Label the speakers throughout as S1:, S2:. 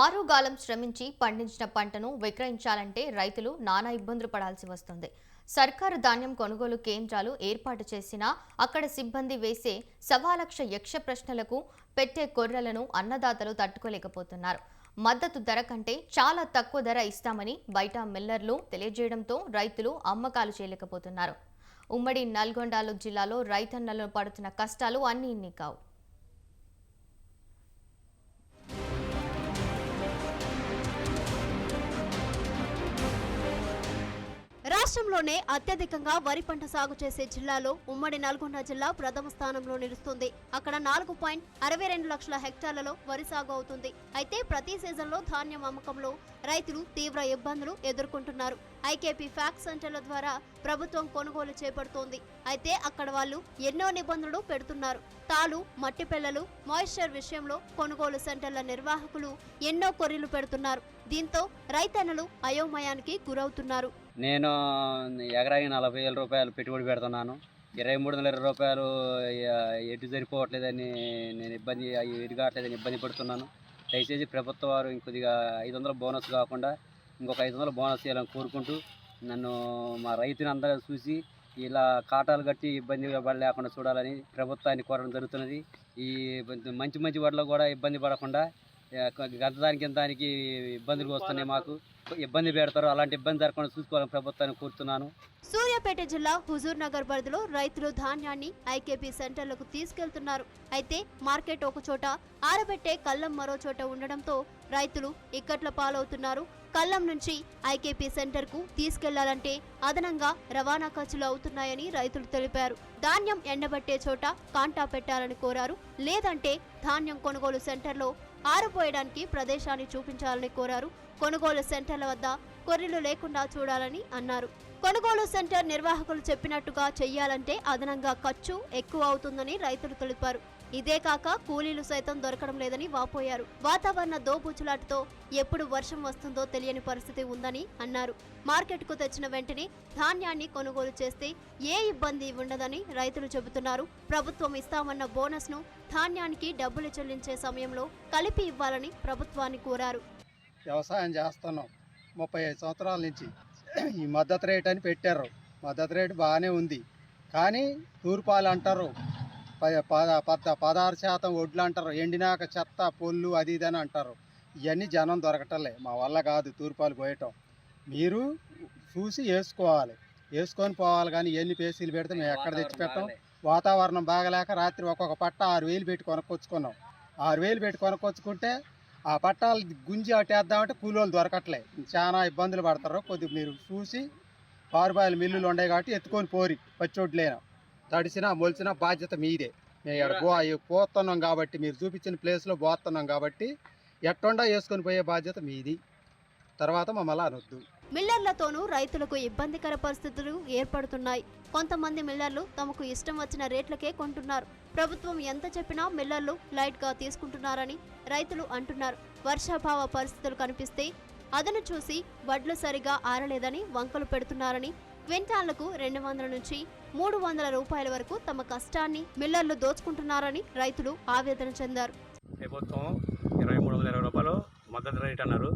S1: ఆరుగాలం శ్రమించి పండించిన పంటను విక్రయించాలంటే రైతులు నానా ఇబ్బందులు పడాల్సి వస్తుంది. సర్కారు ధాన్యం కొనుగోలు కేంద్రాలు ఏర్పాటు చేసినా అక్కడ సిబ్బంది వేసే సవాలక్ష యక్ష ప్రశ్నలకు పెట్టే కొర్రలను అన్నదాతలు తట్టుకోలేకపోతున్నారు. మద్దతు ధర కంటే చాలా తక్కువ ధర ఇస్తామని బయట మిల్లర్లు తెలియజేయడంతో రైతులు అమ్మకాలు చేయలేకపోతున్నారు. ఉమ్మడి నల్గొండ జిల్లాలో రైతన్నలు పడుతున్న కష్టాలు అన్నీ ఇన్ని కావు.
S2: రాష్ట్రంలోనే అత్యధికంగా వరి పంట సాగు చేసే జిల్లాలో ఉమ్మడి నల్గొండ జిల్లా ప్రథమ స్థానంలో నిలుస్తుంది. అక్కడ నాలుగు పాయింట్ అరవై రెండు లక్షల హెక్టార్లలో వరి సాగు అవుతుంది. అయితే ప్రతి సీజన్లో ధాన్యం అమ్మకంలో రైతులు తీవ్ర ఇబ్బందులు ఎదుర్కొంటున్నారు. ఐకేపీ ఫ్యాక్స్ సెంటర్ల ద్వారా ప్రభుత్వం కొనుగోలు చేపడుతోంది. అయితే అక్కడ వాళ్ళు ఎన్నో నిబంధనలు పెడుతున్నారు. తాలు మట్టి పిల్లలు మాయిశ్చర్ విషయంలో కొనుగోలు సెంటర్ల నిర్వాహకులు ఎన్నో కొర్రీలు పెడుతున్నారు. దీంతో రైతన్నలు అయోమయానికి గురవుతున్నారు.
S3: నేను ఎకరాకి నలభై వేల రూపాయలు పెట్టుబడి పెడుతున్నాను. ఇరవై మూడు వందల ఇరవై రూపాయలు ఎటు సరిపోవట్లేదని నేను ఇబ్బంది అవి ఎటు కావట్లేదని ఇబ్బంది పడుతున్నాను. దయచేసి ప్రభుత్వ వారు ఇంకొద్దిగా ఐదు వందల బోనస్ కాకుండా ఇంకొక ఐదు వందల బోనస్ ఇవ్వాలని కోరుకుంటూ నన్ను మా రైతుని అందరూ చూసి ఇలా కాటాలు కట్టి ఇబ్బంది పడలేకుండా చూడాలని ప్రభుత్వాన్ని కోరడం జరుగుతున్నది. ఈ మంచి మంచి వాటిలో కూడా ఇబ్బంది పడకుండా గత దానికి దానికి ఇబ్బందులు వస్తున్నాయి మాకు. ఇబ్బంది పెడతారు. అలాంటి ఇబ్బంది జరగకుండా చూసుకోవాలని ప్రభుత్వాన్ని కోరుతున్నాను.
S2: సూర్యాపేట జిల్లా హుజూర్ నగర్ పరిధిలో రైతులు ధాన్యాన్ని ఐకేపీ సెంటర్లకు తీసుకెళ్తున్నారు. అయితే మార్కెట్ ఒక చోట ఆరబెట్టే కళ్ళం మరో చోట ఉండడంతో రైతులు ఇక్కట్ల పాలవుతున్నారు. కళ్ళం నుంచి ఐకేపీ సెంటర్కు తీసుకెళ్ళాలంటే అదనంగా రవాణా ఖర్చులు అవుతున్నాయని రైతులు తెలిపారు. ధాన్యం ఎండబట్టే చోట కాంటా పెట్టాలని కోరారు. లేదంటే ధాన్యం కొనుగోలు సెంటర్లో ఆరపోయడానికి ప్రదేశాన్ని చూపించాలని కోరారు. కొనుగోలు సెంటర్ల వద్ద కొర్రీలు లేకుండా చూడాలని అన్నారు. కొనుగోలు సెంటర్ నిర్వాహకులు చెప్పినట్టుగా చేయాలంటే అదనంగా ఖర్చు ఎక్కువ అవుతుందని రైతులు తెలిపారు. ఇదే కాక కూలీలు సైతం దొరకడం లేదని వాపోయారు. వాతావరణ దోబుచులాటతో ఎప్పుడు వర్షం వస్తుందో తెలియని పరిస్థితి ఉందని అన్నారు. మార్కెట్కు తెచ్చిన వెంటనే ధాన్యాన్ని కొనుగోలు చేస్తే ఏ ఇబ్బంది ఉండదని రైతులు చెబుతున్నారు. ప్రభుత్వం ఇస్తామన్న బోనస్ను ధాన్యానికి డబ్బులు చెల్లించే సమయంలో కలిపి ఇవ్వాలని ప్రభుత్వాన్ని కోరారు.
S4: వ్యవసాయం చేస్తున్నాం. ముప్పై ఐదు సంవత్సరాల నుంచి ఈ మద్దతు రేట్ అని పెట్టారు. మద్దతు రేటు బాగానే ఉంది. కానీ తూర్పాలు అంటారు పద- పద పదహారు శాతం వడ్లు అంటారు. ఎండినాక చెత్త పొల్లు అది ఇది అని అంటారు. ఇవన్నీ జనం దొరకటలే. మా వల్ల కాదు తూర్పాలు పోయటం. మీరు చూసి వేసుకోవాలి. వేసుకొని పోవాలి కానీ ఎన్ని పేసీలు పెడితే మేము ఎక్కడ తెచ్చి పెట్టాం వాతావరణం బాగలేక రాత్రి ఒక్కొక్క పట్ట ఆరు వేలు పెట్టి కొనుక్కొచ్చుకున్నాం. ఆరు వేలు పెట్టి కొనుక్కొచ్చుకుంటే ఆ పట్టాలు గుంజి అట్టేద్దామంటే కూలోళ్ళు దొరకట్లే. చాలా ఇబ్బందులు పడతారు. కొద్దిగా మీరు చూసి పారుబాయిల మిల్లులు ఉన్నాయి కాబట్టి ఎత్తుకొని పోరి. పచ్చోడ్లేనా తడిసినా మొలిసినా బాధ్యత మీదే. మేము ఇక్కడ పో అయ్యి పోతున్నాం కాబట్టి మీరు చూపించిన ప్లేస్లో పోతున్నాం కాబట్టి ఎట్టుండా వేసుకొని పోయే బాధ్యత మీది. తర్వాత మమ్మల్ని అనొద్దు.
S2: మిల్లర్లతోనూ రైతులకు ఇబ్బందికర పరిస్థితులు ఏర్పడుతున్నాయి. కొంతమంది మిల్లర్లు తమకు ఇష్టం వచ్చిన రేట్లకే కొంటున్నారు. ప్రభుత్వం ఎంత చెప్పినా మిల్లర్లు లైట్గా తీసుకుంటున్నారని రైతులు అంటున్నారు. వర్షాభావ పరిస్థితులు కనిపిస్తే అదను చూసి వడ్లు సరిగా ఆరలేదని వంకలు పెడుతున్నారని క్వింటాళ్ళకు రెండు వందల నుంచి మూడు వందల రూపాయల వరకు తమ కష్టాన్ని మిల్లర్లు దోచుకుంటున్నారని రైతులు ఆవేదన చెందారు.
S5: ప్రభుత్వం ఇరవై మూడు వందల ఇరవై రూపాయలు మద్దతు రేట్ అన్నారు.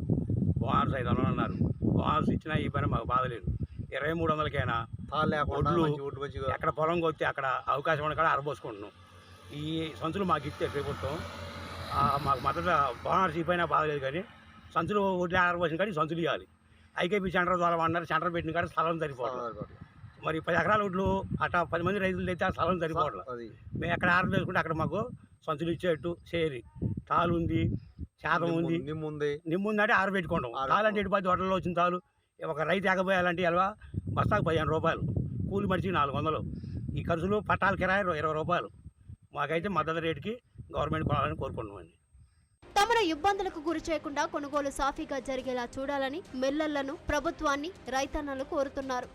S5: బోనస్ ఐదు వందలు అన్నారు. బోనస్ ఇచ్చినా ఈ పని మాకు బాధ లేదు. ఇరవై మూడు వందలకైనా ఒడ్లు ఎక్కడ పొలం కొట్టి అక్కడ అవకాశం ఉన్న కాడ అరబోసుకుంటున్నాం. ఈ సంచులు మాకు ఇస్తే ప్రభుత్వం ఆ, మాకు మద్దతు బోనస్ ఇపోయినా బాధ లేదు కానీ సంచులు వడ్లు ఆరబోసిన కానీ సంచులు ఇవ్వాలి ఐకేపీ సెంటర్ ద్వారా అన్నారు సెంటర్ పెట్టిన కాడ స్థలం సరిపోవట్లేదు. మరి పది ఎకరాల ఒడ్లు అట్లా పది మంది రైతులు తెస్తే ఆ స్థలం సరిపోవట్లేదు. మేము ఎక్కడ ఆర్డర్ చేసుకుంటే అక్కడ మాకు సంచులు ఇచ్చేట్టు చేరి తాలు ఉంది శాతం ఉంది.
S6: నిమ్ముంది
S5: నిమ్ముందంటే ఆరబెట్టుకుంటాం
S6: ఆరబెట్టుకోవడం.
S5: తాలు అంటే పది హోటల్లో వచ్చిన తాలు ఒక రైతు ఎగబోయాలంటే ఎలా? బస్తాకు పదిహేను రూపాయలు కూలి మనిషికి నాలుగు వందలు. ఈ ఖర్చులు పట్టాల కిరాయి ఇరవై రూపాయలు. మాకైతే మద్దతు రేటుకి గవర్నమెంట్ కొనాలని కోరుకుంటున్నామండి.
S2: తమను ఇబ్బందులకు గురి చేయకుండా కొనుగోలు సాఫీగా జరిగేలా చూడాలని మిల్లర్లను ప్రభుత్వాన్ని రైతన్నలు కోరుతున్నారు.